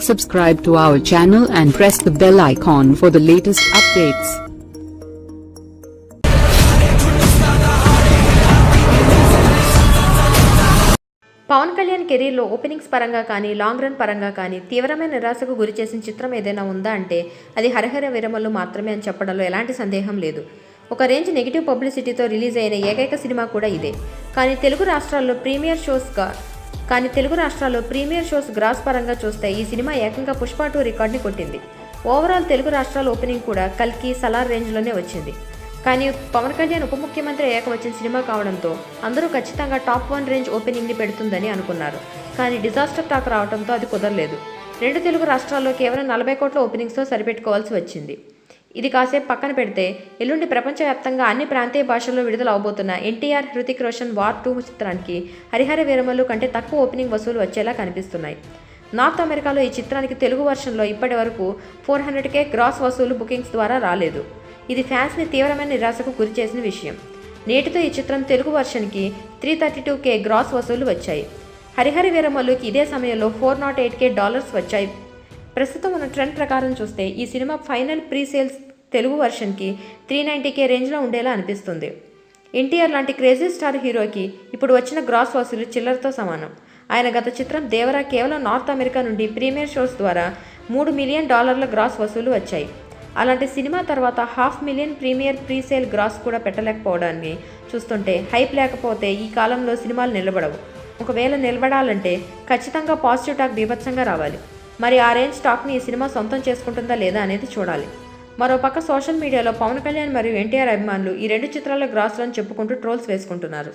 Subscribe to our channel and press the bell icon for the latest updates. Pawan Kalyan కెరీర్లో openings పరంగా కానీ long run పరంగా కానీ తీవ్రమైన నిరాశకు గురి చేసిన చిత్రం ఏదైనా ఉందా అంటే అది హరిహర విరమలు మాత్రమే అని చెప్పడంలో ఎలాంటి సందేహం లేదు ఒక రేంజ్ నెగిటివ్ పబ్లిసిటీతో రిలీజ్ అయిన ఏకైక సినిమా కూడా ఇదే కానీ తెలుగు రాష్ట్రాల్లో ప్రీమియర్ షోస్గా కానీ తెలుగు రాష్ట్రాల్లో ప్రీమియర్ షోస్ గ్రాస్ పరంగా చూస్తే ఈ సినిమా ఏకంగా పుష్ప టూ రికార్డ్ని కొట్టింది. ఓవరాల్ తెలుగు రాష్ట్రాల ఓపెనింగ్ కూడా కల్కి సలార్ రేంజ్లోనే వచ్చింది. కానీ పవన్ కళ్యాణ్ ఉప ముఖ్యమంత్రి అయ్యాక వచ్చిన సినిమా కావడంతో అందరూ ఖచ్చితంగా టాప్ వన్ రేంజ్ ఓపెనింగ్ని పెడుతుందని అనుకున్నారు. కానీ డిజాస్టర్ టాక్ రావడంతో అది కుదరలేదు. రెండు తెలుగు రాష్ట్రాల్లో కేవలం నలభై కోట్ల ఓపెనింగ్స్తో సరిపెట్టుకోవాల్సి వచ్చింది. ఇది కాసేపు పక్కన పెడితే ఎల్లుండి ప్రపంచవ్యాప్తంగా అన్ని ప్రాంతీయ భాషల్లో విడుదల అవబోతున్న NTR Hrithik Roshan war two చిత్రానికి హరిహర వీరమల్లు కంటే తక్కువ ఓపెనింగ్ వసూలు వచ్చేలా కనిపిస్తున్నాయి. నార్త్ అమెరికాలో ఈ చిత్రానికి తెలుగు వర్షన్లో ఇప్పటి వరకు ఫోర్ హండ్రెడ్ కే గ్రాస్ వసూలు బుకింగ్స్ ద్వారా రాలేదు. ఇది ఫ్యాన్స్ని తీవ్రమైన నిరాశకు గురి చేసిన విషయం. నేటితో ఈ చిత్రం Telugu వర్షన్కి three thirty two K gross వసూలు వచ్చాయి. హరిహర వీరమల్లుకి ఇదే సమయంలో four nought eight K dollars వచ్చాయి. ప్రస్తుతం ఉన్న ట్రెండ్ ప్రకారం చూస్తే ఈ cinema final pre sales Telugu వర్షన్కి three ninety K రేంజ్లో ఉండేలా అనిపిస్తుంది. ఎన్టీఆర్ లాంటి క్రేజీ స్టార్ హీరోకి ఇప్పుడు వచ్చిన గ్రాస్ వసూలు చిల్లరతో సమానం. ఆయన గత చిత్రం దేవరా కేవలం నార్త్ అమెరికా నుండి ప్రీమియర్ షోస్ ద్వారా మూడు మిలియన్ డాలర్ల గ్రాస్ వసూలు వచ్చాయి. అలాంటి సినిమా తర్వాత half million premiere presale gross కూడా పెట్టలేకపోవడాన్ని చూస్తుంటే హైప్ లేకపోతే ఈ కాలంలో సినిమాలు నిలబడవు. ఒకవేళ నిలబడాలంటే ఖచ్చితంగా పాజిటివ్ టాక్ బీభత్సంగా రావాలి. మరి ఆ రేంజ్ స్టాక్ని ఈ సినిమా సొంతం చేసుకుంటుందా లేదా అనేది చూడాలి. మరోపక్క సోషల్ మీడియాలో పవన్ కళ్యాణ్ మరియు ఎన్టీఆర్ అభిమానులు ఈ రెండు చిత్రాల గ్రాస్లను చెప్పుకుంటూ ట్రోల్స్ వేసుకుంటున్నారు.